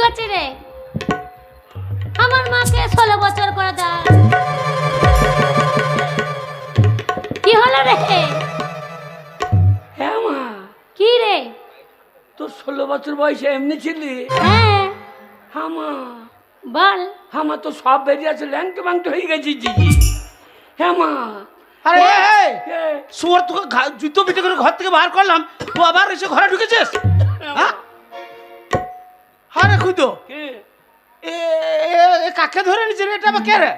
করছি রে? আমার মাকে ষোলো বছর করে দেয় কি হলো রে? হ্যাঁ মা। কি রে? তোর ষোলো বছর বয়সে এমনি ছিলি? হ্যাঁ। হ্যাঁ মা। বল। আমার তো সব বেরিয়ে আছে ল্যাংটো ব্যাংটো হয়ে গেছি জিজি হ্যাঁ মা। আরে এ, শুয়োর তোকে জুতো পিটে করে ঘর থেকে বার করলাম তুই আবার এসে ঘরে ঢুকেছিস? হ্যাঁ? আরে খুঁজো কে? এ কাকে ধরে নিছে রে এটা আবার কে রে?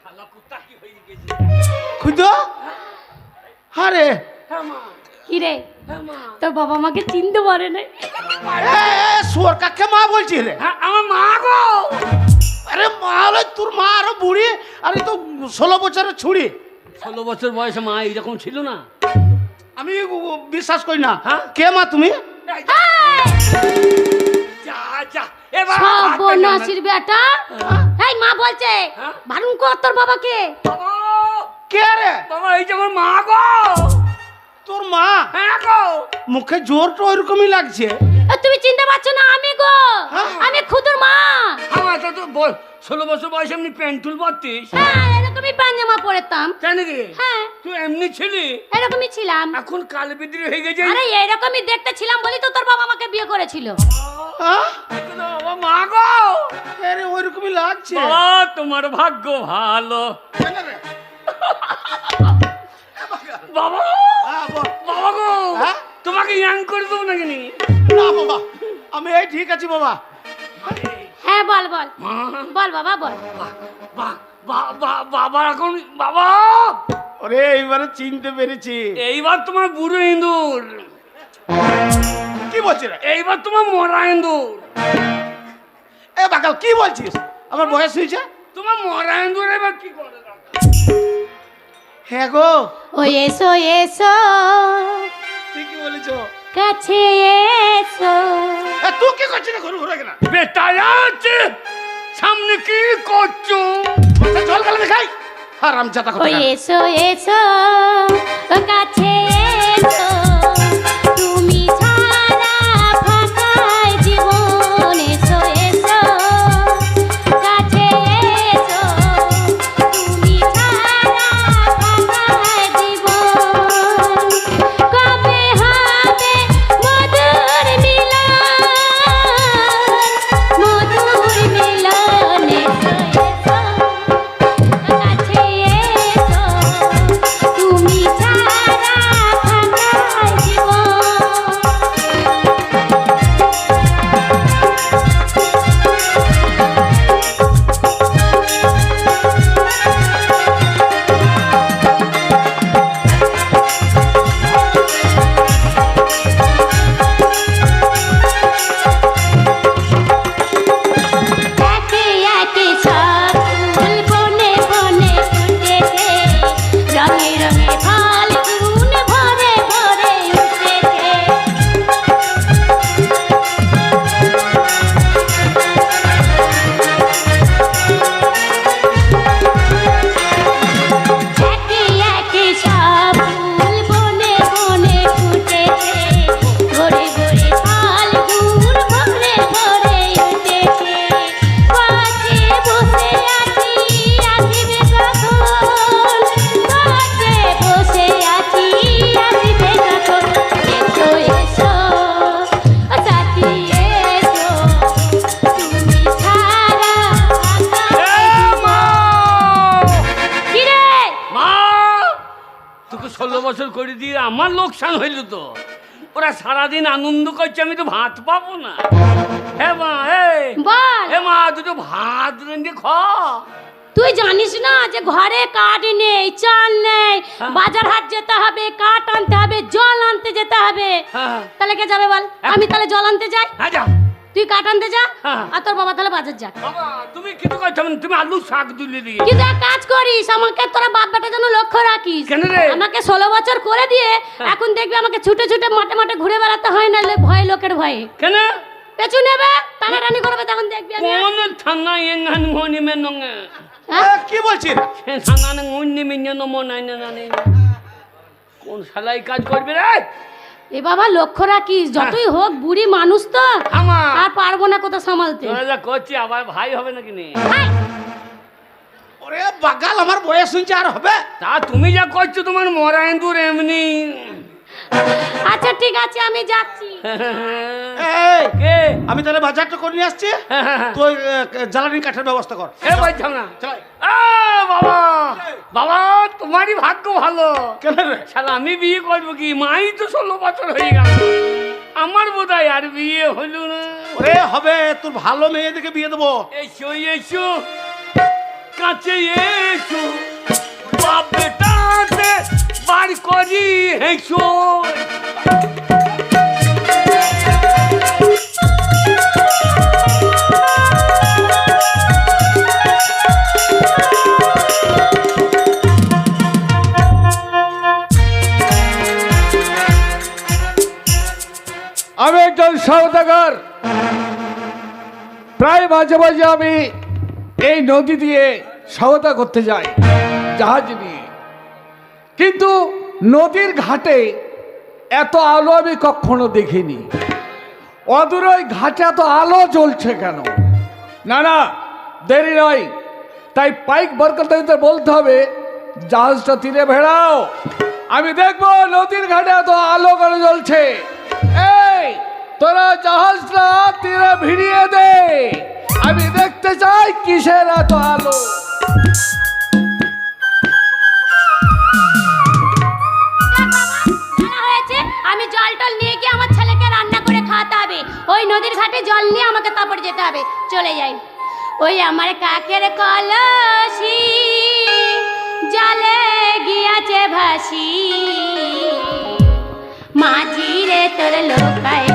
শালা কুত্তা কি হয়ে গেছে? খুঁজো আরে হ্যাঁ রে হ্যাঁ মা তোর বাবা মাকে চিনতে পারে না শুয়োর কাকে মা বলছিস রে। হ্যাঁ আমার মা গো। আরে মা হলো তোর মা আরও বুড়ি। আরে তো ষোলো বছরের ছুড়ি ষোলো বছর বয়সে মা এইরকম ছিল না? আমি বিশ্বাস করি না। হ্যাঁ? কে মা তুমি? যা যা এবার সব হাত পা বনাসির বেটা। এই মা বলছে হ্যাঁ? ভারুন তোর বাবাকে? বাবা! কে রে? বাবা এই যে আমার মা গো! তোর মা? হ্যাঁ গো! মুখে জোরটা ওইরকমই লাগছে। তুমি চিনতে পারছ না আমি গো? হ্যাঁ? আমি খুদুর মা। আমার তো তো বল ষোলো বছর বয়সে এমনি প্যান্ট তুল পারতিস? হ্যাঁ এরকমই পাঞ্জামা পরেতাম। তাই নাকি? হ্যাঁ। তুই এমনি ছিলি? এরকমই ছিলাম। এখন কাল বিদ্রি হয়ে গেছে? আরে এরকমই দেখতে ছিলাম বলি তো তোর বাবা আমাকে বিয়ে করেছিল। হ্যাঁ মা গো! আরে ওইরকমই লাগছে। বাবা তোমার ভাগ্য ভালো। বাবা! হ্যাঁ, বাবা গো! হ্যাঁ? তোমাকে ইয়াং করে দেবো নাকি? নি বাবা। আমি এই ঠিক আছি বাবা। হ্যাঁ বল বল। বল বাবা বল। বাবা এখন বাবা! ওরে এইবারে চিনতে পেরেছি। এইবার তোমার বুড়ো ইঁদুর। কি বলছিস এইবার তোমার মরা ইঁদুর। এ বাকাল কি বলছিস? আমার বয়স হয়েছে? তোমার মরা ইঁদুর এবার কি করে হ্যাঁ গো। ও এসো এসো। ঠিকই বলেছ। কাছে এসো। এ, তুই কি করছিস না ঘুরে ঘুরে কেনা বেটা আছে সামনে কি করছ? চল গেলে দেখাই। হারাম জাতা ও কথা এসো এসো কাছে আমার লোকসান হইল তো। ওরা সারাদিন আনন্দ করছে আমি তো ভাত পাবো না। হ্যাঁ মা হে। বল। হে মা দুটো ভাত রেঁধে খ। তুই জানিস না যে ঘরে কাঠ নেই চাল নেই হ্যাঁ। বাজার হাট যেতে হবে কাঠ আনতে হবে জল আনতে যেতে হবে। হ্যাঁ। তাহলে কে যাবে বল? আমি তাহলে জল আনতে যাই? হ্যাঁ যাও তুই কাঠ আনতে যা হ্যাঁ। আর তোর বাবা তাহলে বাজার যা বাবা তুমি কিছু না, তুমি আলু শাক তুলে দিয়ে। কিন্তু এক কাজ করিস আমাকে তোরা বাপ বেটা যেন লক্ষ্য রাখিস। কেন রে? আমাকে ষোলো বছর করে দিয়ে হ্যাঁ। এখন দেখবি আমাকে ছুটে ছুটে মাঠে মাঠে ঘুরে বেড়াতে হয় না ভয় লোকের ভয়ে। কেন? পেছু নেবে টানাটানি করবে তখন দেখবি আমি। কোন থানা এঙ্গান মনি মে নঙ্গে হ্যাঁ? এ, কি বলছিস? থানা মুন্নি মিন্য নমো নাই না কোন শালাই কাজ করবে রে? এ বাবা লক্ষ্য রাখিস যতই হোক বুড়ি মানুষ তো। আমার আর পারব না কোথাও সামালতে। করছি আবার ভাই হবে নাকি নে? ওরে বাগাল আমার বয়স শুনছে আর হবে? তা তুমি যা করছ তোমার মরা এমনি। আচ্ছা ঠিক আছে আমি যাচ্ছি। কে? আমি তাহলে বাজারটা করে নিয়ে আসছি। তুই আহ, জ্বালানি কাঠের ব্যবস্থা কর। এ বলছাম না। বাবা! বাবা তোমারই ভাগ্য ভালো। কেন রে? শালা আমি বিয়ে করব কি? মাই তো ষোলো বছর হয়ে গেল। আমার বোধ হয় আর বিয়ে হলো না। ওরে হবে তোর ভালো মেয়ে দেখে বিয়ে দেবো। এসো এসো। কাছে এসো। বাপ বেটাতে বার করি হেসো। সৌদাগর প্রায় মাঝে মাঝে আমি এই নদী দিয়ে সৌদা করতে যাই, জাহাজ নিয়ে। কিন্তু নদীর ঘাটে এত আলো আমি কখনো দেখিনি। অদূর ওই ঘাটে এত আলো জ্বলছে কেন? না না, দেরি নয়। তাই পাইক বরকতাদের বলতে হবে, জাহাজটা তীরে ভেড়াও। আমি দেখব নদীর ঘাটে এত আলো কেন জ্বলছে? এই! তোরা জাহাজটা তীরে ভিড়িয়ে দে। আমি দেখতে চাই কিসের এত আলো। জল টল নিয়ে গিয়ে আমার ছেলেকে রান্না করে খাওয়াতে ওই নদীর ঘাটে জল নিয়ে আমাকে তারপর যেতে হবে। চলে যাই। ওই আমার কাকের কলসি, জলে গিয়াছে ভাসি। মাঝি রে তোর লোকায়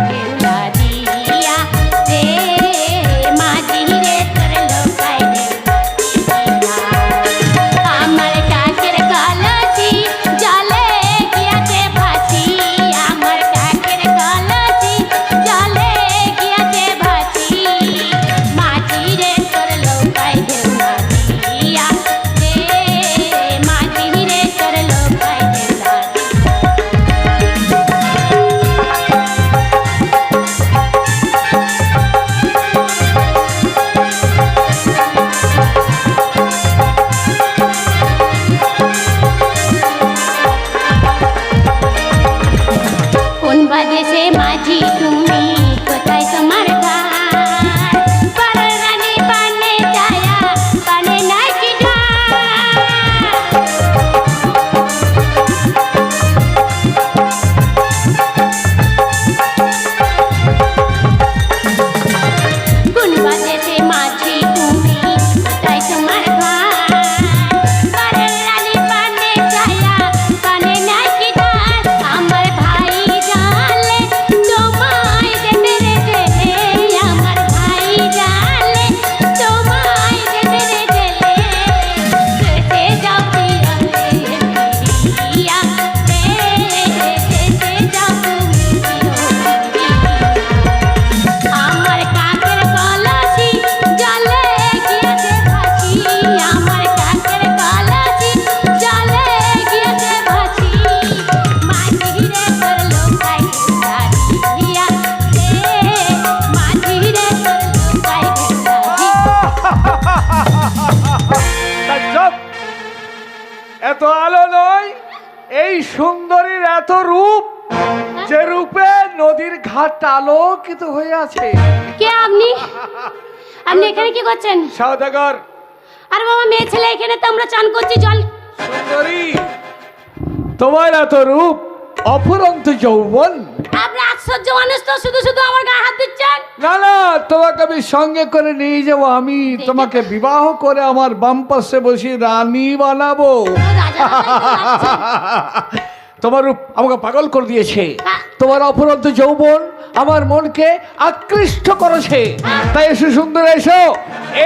এত রূপ যে রূপে নদীর ঘাট আলোকিত হয়ে আছে। কে আপনি? আপনি এখানে কি করছেন? সৌদাগর। আরে বাবা মেয়ে ছেলে এখানে তো আমরা চান করছি জল। সুন্দরী তোমার এত রূপ অফুরন্ত যৌবন। আপনি আশ্চর্য মানুষ তো শুধু শুধু আমার গায়ে হাত দিচ্ছেন? না না তোমাকে আমি সঙ্গে করে নিয়ে যাব। আমি তোমাকে বিবাহ করে আমার বাম পাশে বসিয়ে রানী বানাবো। রাজা। তোমার রূপ আমাকে পাগল করে দিয়েছে। তোমার অপরাধ যৌবন আমার মনকে আকৃষ্ট করেছে। তাই এসো সুন্দর এসো।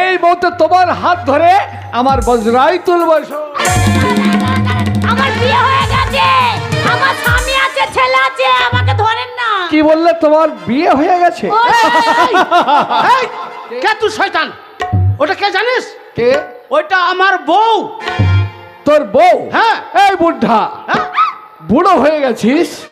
এই মুহূর্তে তোমার হাত ধরে আমার বজরাই তুলব এসো আমার বিয়ে হয়ে গেছে। আমার স্বামী আছে ছেলে আছে আমাকে ধরেন না। কি বললে? তোমার বিয়ে হয়ে গেছে? কে তুই শয়তান? ওটা কে জানিস? কে? ওইটা আমার বউ। তোর বউ? হ্যাঁ। এই বুদ্ধা হ্যাঁ? বুড়ো হয়ে গেছিস?